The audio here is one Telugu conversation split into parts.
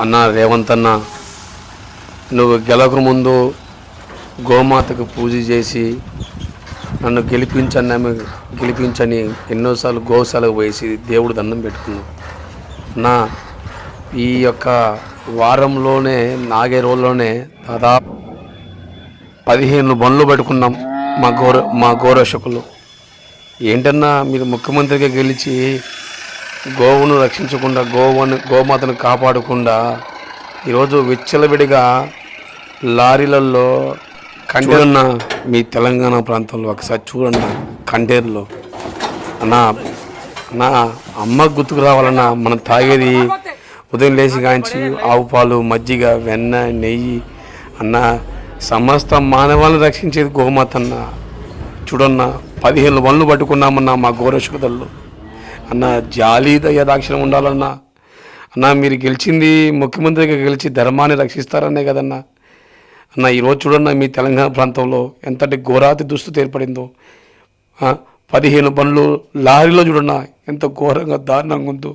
అన్న రేవంత్ అన్న నువ్వు గెలవక ముందు గోమాతకు పూజ చేసి నన్ను గెలిపించని ఆమె గెలిపించని ఎన్నోసార్లు గోశాలకు వేసి దేవుడు దండం పెట్టుకున్నావు. నా ఈ యొక్క వారంలోనే నాగే రోజుల్లోనే దాదాపు పదిహేను బండ్లు పెట్టుకున్నాం మా గౌర మా గౌరవశకులు ఏంటన్నా మీరు ముఖ్యమంత్రిగా గెలిచి గోవును రక్షించకుండా గోవును గోమాతను కాపాడకుండా ఈరోజు విచ్చలవిడిగా లారీలలో కంటేరన్న మీ తెలంగాణ ప్రాంతంలో ఒకసారి చూడన్న కంటేరులో. అన్నా అన్నా అమ్మ గుర్తుకు రావాలన్నా మనం తాగేది ఉదయం లేచి కాంచి ఆవు పాలు మజ్జిగ వెన్న నెయ్యి. అన్న సమస్త మానవాళ్ళని రక్షించేది గోమాత అన్న. చూడన్న పదిహేను వన్లు పట్టుకున్నామన్నా మా గౌరవశుకతల్లో అన్న జాలి దయ ఉండాలన్నా. అన్న మీరు గెలిచింది ముఖ్యమంత్రిగా గెలిచి ధర్మాన్ని రక్షిస్తారనే కదన్నా. అన్న ఈరోజు చూడన్న మీ తెలంగాణ ప్రాంతంలో ఎంతటి ఘోరాతి దుస్థితి ఏర్పడిందో. పదిహేను పనులు లారీలో చూడన్న ఎంత ఘోరంగా దారుణంగా ఉందో.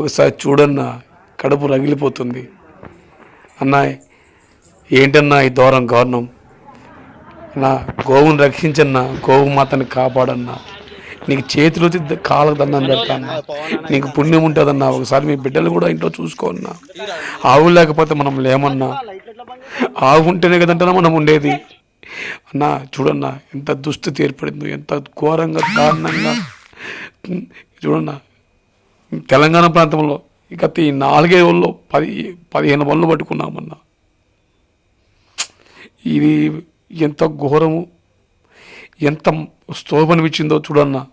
ఒకసారి చూడన్న కడుపు రగిలిపోతుంది. అన్న ఏంటన్నా ఈ దూరం గవర్నం నా గోవును రక్షించన్నా గోవు మాతని కాపాడన్నా. నీకు చేతులు ఎత్తి కాళ్ళకు దండం పెడతాను. నీకు పుణ్యం ఉంటుందన్నా ఒకసారి మీ బిడ్డలు కూడా ఇంట్లో చూసుకోన్నా ఆవు లేకపోతే మనం లేమన్నా. ఆవు ఉంటేనే కదంటనా మనం ఉండేది. అన్నా చూడన్నా ఎంత దుస్థితి ఏర్పడిందో ఎంత ఘోరంగా దారుణంగా. చూడన్నా తెలంగాణ ప్రాంతంలో ఇక ఈ నాలుగే వాళ్ళు పది పదిహేను పనులు పట్టుకున్నామన్నా. ఇది ఎంత ఘోరము. ఎంత స్తోభనిచ్చిందో చూడన్నా.